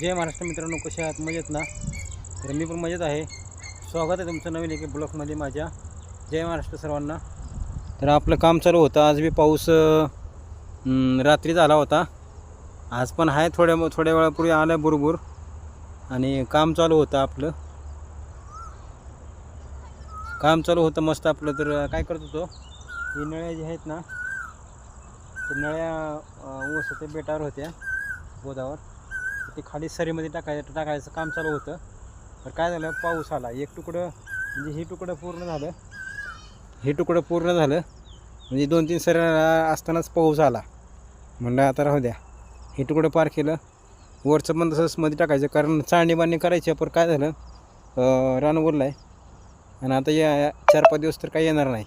जय महाराष्ट्र मित्रांनो कसे आहात? मजेत ना? तर मी पण मजेत आहे. स्वागत आहे तुमचं नवीन एके ब्लॉकमध्ये माझ्या. जय महाराष्ट्र सर्वांना. तर आपलं काम चालू होतं. आज बी पाऊस रात्री झाला होता. आज पण आहे थोड्या थोड्या वेळापूर्वी आलं बुरबुर आणि काम चालू होतं आपलं. काम चालू होतं मस्त आपलं. तर काय करत होतो? ही नळ्या जे आहेत ना त्या नळ्या ओस होत्या बेटावर होत्या गोदावर. ते खाली सरीमध्ये टाकायचं टाकायचं काम चालू होतं. तर काय झालं पाऊस आला. एक तुकडं म्हणजे हे तुकडं पूर्ण झालं. हे तुकडं पूर्ण झालं. म्हणजे दोन तीन सऱ्या असतानाच पाऊस आला. म्हणलं आता राहू द्या. हे तुकडं पार केलं. वरचं पण तसंच मध्ये टाकायचं. कारण चाळणी बांधणी करायची पण काय झालं रान उरलं आहे आणि आता या चार पाच दिवस तर काही येणार नाही.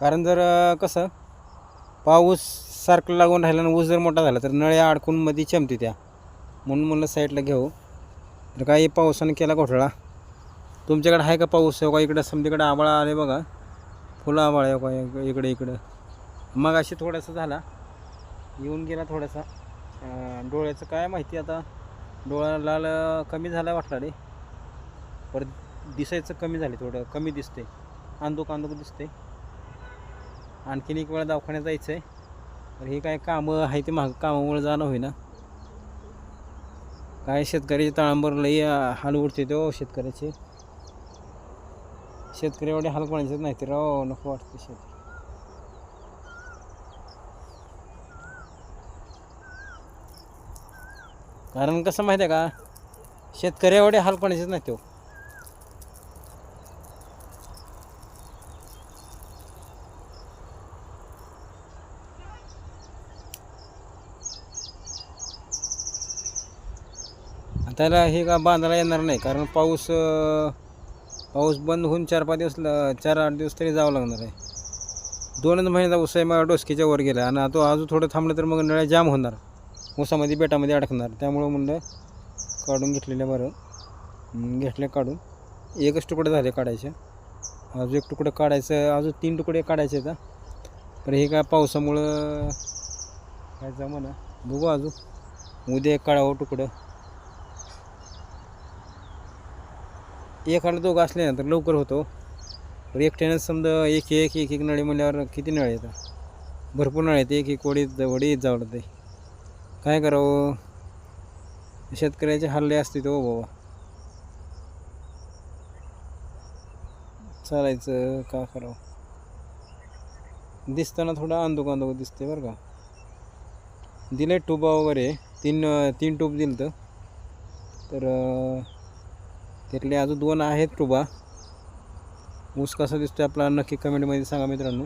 कारण जर कसं पाऊस सारखं लागून राहिलं आणि ऊस जर मोठा झाला तर नळ्या अडकून मध्ये चमते त्या. म्हणून म्हणलं साईडला घेऊ. तर काही पावसानं केला घोटाळा. तुमच्याकडे आहे का पाऊस? आहे का इकडं? समतीकडे आबाळा आले बघा. फुलं आबाळ आहे हो का? इकडे इकडं. मग अशी थोडासा झाला. येऊन गेला थोडासा. डोळ्याचं काय माहिती आता? डोळा लाल कमी झाला वाटला रे. परत दिसायचं कमी झाले थोडं. कमी दिसते आंदूक आंदूक दिसते आणखीन एक वेळा दवाखान्यात जायचं आहे तर हे काय कामं आहे ते महाग कामामुळे जाणं होईना. काय शेतकऱ्याचे तळांबर लई हाल उडते तो शेतकऱ्याचे. शेतकरी एवढे हाल कोणाचे नाही ते राव नको वाटते शेत कारण कसं माहिती आहे का शेतकरी एवढे हाल कोणाचेच नाही तो. त्याला हे का बांधायला येणार नाही कारण पाऊस पाऊस बंद होऊन चार पाच दिवस चार आठ दिवस तरी जावं लागणार आहे. दोनच महिन्याचा उसाय मला डोसकीच्या वर गेला आणि तो अजून थोडं थांबलं तर मग नळ्या जाम होणार. उसामध्ये बेटामध्ये अडकणार. त्यामुळं म्हणलं काढून घेतलेल्या बरं. घेतल्या काढून. एकच तुकडं झाले काढायचे. अजून एक तुकडं काढायचं अजून तीन तुकडे काढायचे आता. तर हे काय पावसामुळं काय जमना. बघू अजून. उद्या एक काढावं तुकडं. एखादा दोघं असल्यानंतर तर लवकर होतो. एकट्यानं समजा एक एक एक एक नळी म्हणल्यावर किती नळे येतात भरपूर नळ येते. एक एक वडीत वडी येत जावं ते काय करावं? शेतकऱ्याचे हल्ले असते तो बाबा. चालायचं का करावं? दिसताना थोडा अंधुक अंधुक दिसते बरं का. दिले टुबा वगैरे. तीन तीन टूब दिलं तर त्यातले अजून दोन आहेत टुबा ऊस कसा दिसतोय आपला? नक्की कमेंटमध्ये सांगा मित्रांनो.